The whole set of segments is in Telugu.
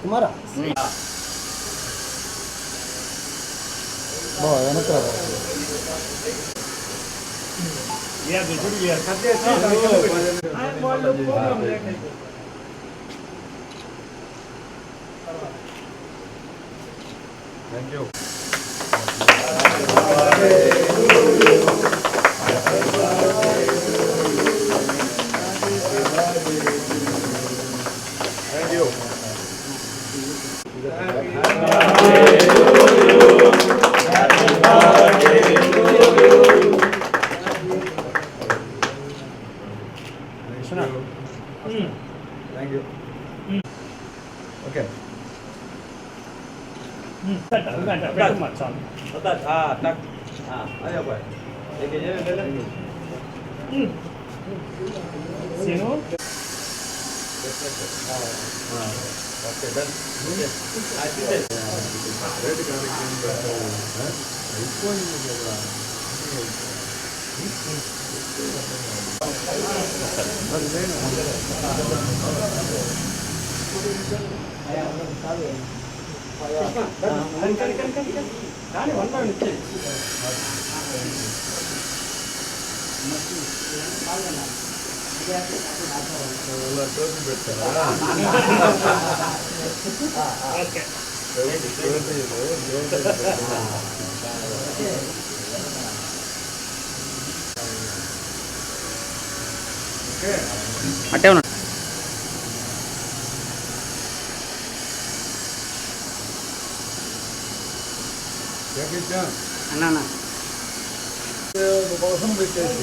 కుమారా బావ వెనక్కి రా బావ. థ్యాంక్ యూ ఓకే అదే ఓకే డన్ అట్టే ఉన్నాడు అన్నా అన్న కోసం పెట్టేసి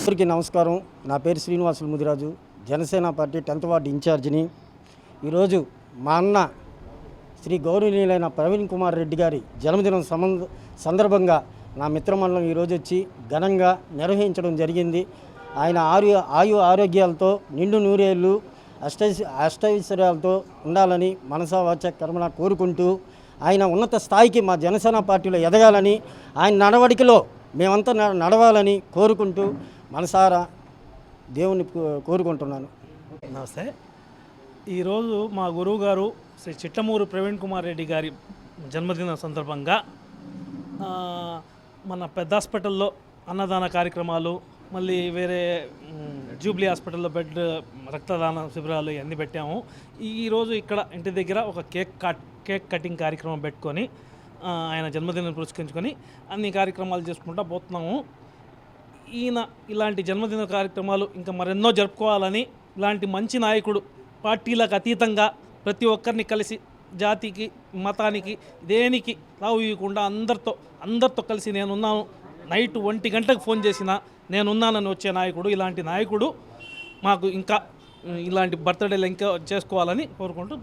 అందరికీ నమస్కారం. నా పేరు Srinivasulu Mudiraju. Janasena party tenth ward ఇన్ఛార్జిని. ఈరోజు మా అన్న శ్రీ గౌరవనీయులైన ప్రవీణ్ కుమార్ రెడ్డి గారి జన్మదినం సంబంధ సందర్భంగా నా మిత్రమండలం ఈరోజు వచ్చి ఘనంగా నిర్వహించడం జరిగింది. ఆయన ఆయు ఆయు ఆరోగ్యాలతో నిండు నూరేళ్ళు అష్ట అష్టైశ్వర్యాలతో ఉండాలని మనసా వాచ కర్మణ కోరుకుంటూ ఆయన ఉన్నత స్థాయికి మా జనసేన పార్టీలో ఎదగాలని ఆయన నడవడికలో మేమంతా న- నడవాలని కోరుకుంటూ మనసారా దేవుని కోరుకుంటున్నాను. నమస్తే. ఈరోజు మా గురువు గారు శ్రీ చిట్టమూరు ప్రవీణ్ కుమార్ రెడ్డి గారి జన్మదిన సందర్భంగా మన పెద్ద హాస్పిటల్లో అన్నదాన కార్యక్రమాలు మళ్ళీ వేరే జూబ్లీ హాస్పిటల్లో బెడ్ రక్తదాన శిబిరాలు ఇవన్నీ పెట్టాము. ఈరోజు ఇక్కడ ఇంటి దగ్గర ఒక కేక్ కట్ కేక్ కటింగ్ కార్యక్రమం పెట్టుకొని ఆయన జన్మదినం పురస్కరించుకొని అన్ని కార్యక్రమాలు చేసుకుంటూ పోతున్నాము. ఈయన ఇలాంటి జన్మదిన కార్యక్రమాలు ఇంకా మరెన్నో జరుపుకోవాలని ఇలాంటి మంచి నాయకుడు పార్టీలకు అతీతంగా ప్రతి ఒక్కరిని కలిసి జాతికి మతానికి దేనికి లావు ఇవ్వకుండా అందరితో అందరితో కలిసి నేనున్నాను. నైట్ ఒంటి గంటకు ఫోన్ చేసిన నేనున్నానని వచ్చే నాయకుడు ఇలాంటి నాయకుడు మాకు ఇంకా ఇలాంటి బర్త్డేలు ఇంకా చేసుకోవాలని కోరుకుంటూ